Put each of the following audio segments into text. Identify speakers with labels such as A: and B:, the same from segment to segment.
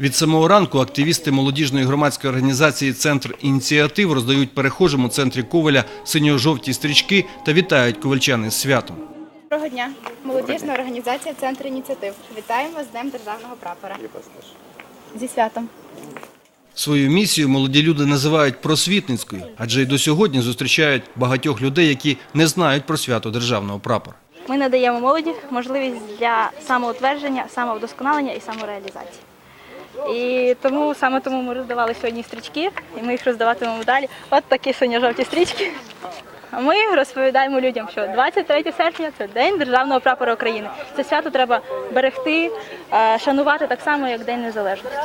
A: Від самого ранку активісти молодіжної громадської організації Центр ініціатив роздають перехожим у центрі Ковеля синьо-жовті стрічки та вітають ковальчани з святом.
B: Доброго дня. Молодіжна організація Центр ініціатив. Вітаємо з Днем Державного прапора. Зі святом.
A: Свою місію молоді люди називають просвітницькою, адже й до сьогодні зустрічають багатьох людей, які не знають про свято державного прапора.
C: Ми надаємо молоді можливість для самоутвердження, самовдосконалення і самореалізації. І тому саме тому ми роздавали сьогодні стрічки, і ми їх роздаватимемо далі. От такі синьо-жовті стрічки. А ми розповідаємо людям, що 23 серпня це День Державного прапора України. Це свято треба берегти, е, шанувати так само, як День Незалежності.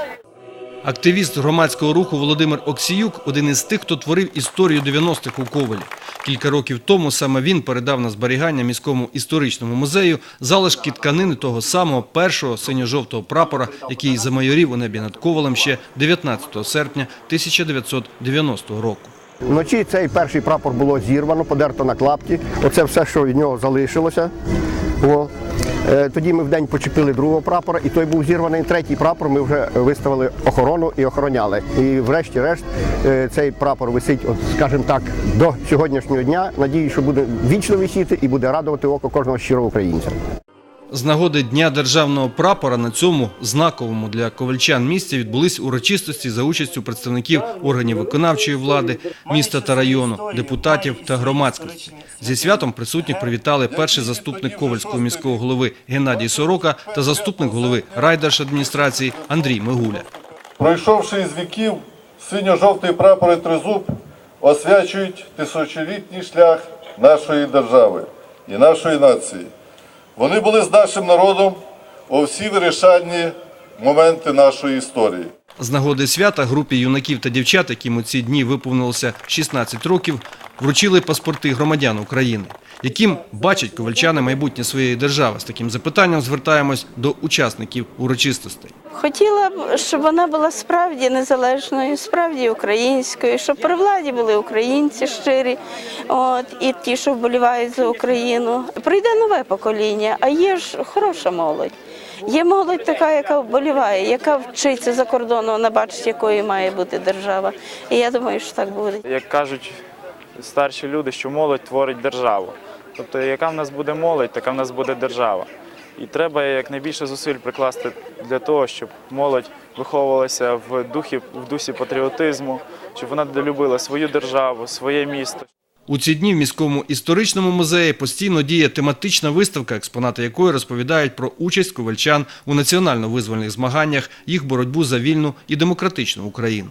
A: Активіст громадського руху Володимир Оксіюк – один із тих, хто творив історію 90-х у Ковелі. Кілька років тому саме він передав на зберігання міському історичному музею залишки тканини того самого першого синьо-жовтого прапора, який замайорів у небі над Ковелем ще 19 серпня 1990 року.
D: Вночі цей перший прапор було зірвано, подерто на клапті. Оце все, що від нього залишилося. Е, Тоді ми в день почепили другого прапора, і той був зірваний. Третій прапор ми вже виставили охорону і охороняли. І врешті-решт е, цей прапор висить, от, скажімо так, до сьогоднішнього дня. Надію, що буде вічно висіти і буде радувати око кожного щирого українця.
A: З нагоди Дня державного прапора на цьому знаковому для ковальчан місці відбулись урочистості за участю представників органів виконавчої влади, міста та району, депутатів та громадськості. Зі святом присутніх привітали перший заступник Ковальського міського голови Геннадій Сорока та заступник голови райдержадміністрації Андрій Мигуля.
E: Пройшовши із віків, синьо-жовтий прапор і тризуб освячують тисячолітній шлях нашої держави і нашої нації. Вони були з нашим народом у всі вирішальні моменти нашої історії.
A: З нагоди свята групі юнаків та дівчат, яким у ці дні виповнилося 16 років, вручили паспорти громадян України, яким бачать ковальчани майбутнє своєї держави. З таким запитанням звертаємось до учасників урочистостей.
F: Хотіла б, щоб вона була справді незалежною, справді українською, щоб при владі були українці щирі, от, і ті, що вболівають за Україну. Прийде нове покоління, а є ж хороша молодь. Є молодь така, яка вболіває, яка вчиться за кордоном, вона бачить, якою має бути держава. І я думаю, що так буде.
G: Як кажуть старші люди, що молодь творить державу. Тобто, яка в нас буде молодь, така в нас буде держава. І треба якнайбільше зусиль прикласти для того, щоб молодь виховувалася в духі, в дусі патріотизму, щоб вона любила свою державу, своє місто.
A: У ці дні в міському історичному музеї постійно діє тематична виставка, експонати якої розповідають про участь ковальчан у національно-визвольних змаганнях, їх боротьбу за вільну і демократичну Україну.